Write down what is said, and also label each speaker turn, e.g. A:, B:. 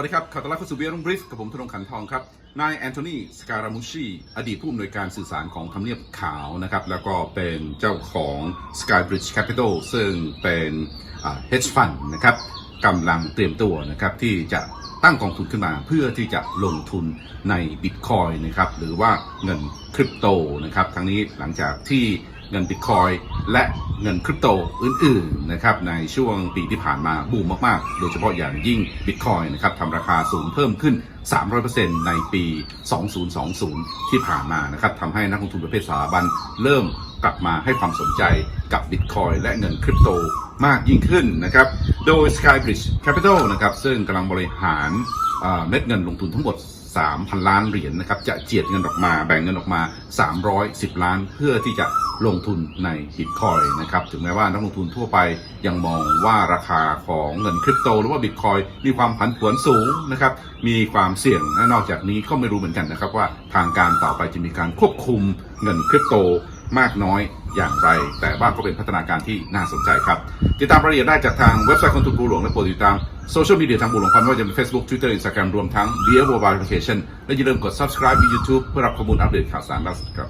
A: วัสดีครับขอต้อนรับเข้าสู่เบียร์รุ่งบริฟกับผมธนงขันทองครับ นายแอนโทนี สการามุชี อดีตผู้อำนวยการสื่อสารของทำเนียบขาวนะครับ แล้วก็เป็นเจ้าของ Skybridge Capital ซึ่งเป็นอ่า hedge fund นะครับกำลังเตรียมตัวนะครับที่จะตั้งกองทุนขึ้นมาเพื่อที่จะลงทุนในบิตคอยนะครับหรือว่าเงินคริปโตนะครับทั้งนี้หลังจากที่เงินบิตคอย และเงินคริปโตอื่นๆนะครับในช่วงปีที่ผ่านมาบูมมากๆ โดยเฉพาะอย่างยิ่งบิตคอยนะครับทำราคาสูงเพิ่มขึ้น 300%ในปี 2020 ที่ผ่านมานะครับทำให้นักลงทุนประเภทสถาบันเริ่มกลับมาให้ความสนใจกับบิตคอยและเงินคริปโตมากยิ่งขึ้นนะครับ โดย Skybridge Capital นะครับซึ่งกำลังบริหารเม็ดเงินลงทุนทั้งหมด 3,000 ล้านเหรียญนะครับ จะเจียดเงินออกมาแบ่งเงินออกมา 310 ล้าน เพื่อที่จะลงทุนในบิตคอยนะครับ ถึงแม้ว่านักลงทุนทั่วไปยังมองว่าราคาของเงินคริปโต หรือว่าบิตคอยมีความผันผวนสูงนะครับ มีความเสี่ยงและนอกจากนี้ก็ไม่รู้เหมือนกันนะครับว่าทางการต่อไปจะมีการควบคุมเงินคริปโต มากน้อยอย่างไร แต่ว่าก็เป็นพัฒนาการที่น่าสนใจครับ ติดตามรายละเอียดได้จากทางเว็บไซต์ของทุนบูหลวงและโปรดติดตามโซเชียลมีเดียทางบูหลวงพันไม่ว่าจะเป็น Facebook Twitter Instagram รวมทั้ง Dear Mobile Application และอย่าลืมกด subscribe ใน YouTube เพื่อรับข้อมูลอัปเดตข่าวสารล่าสุดครับ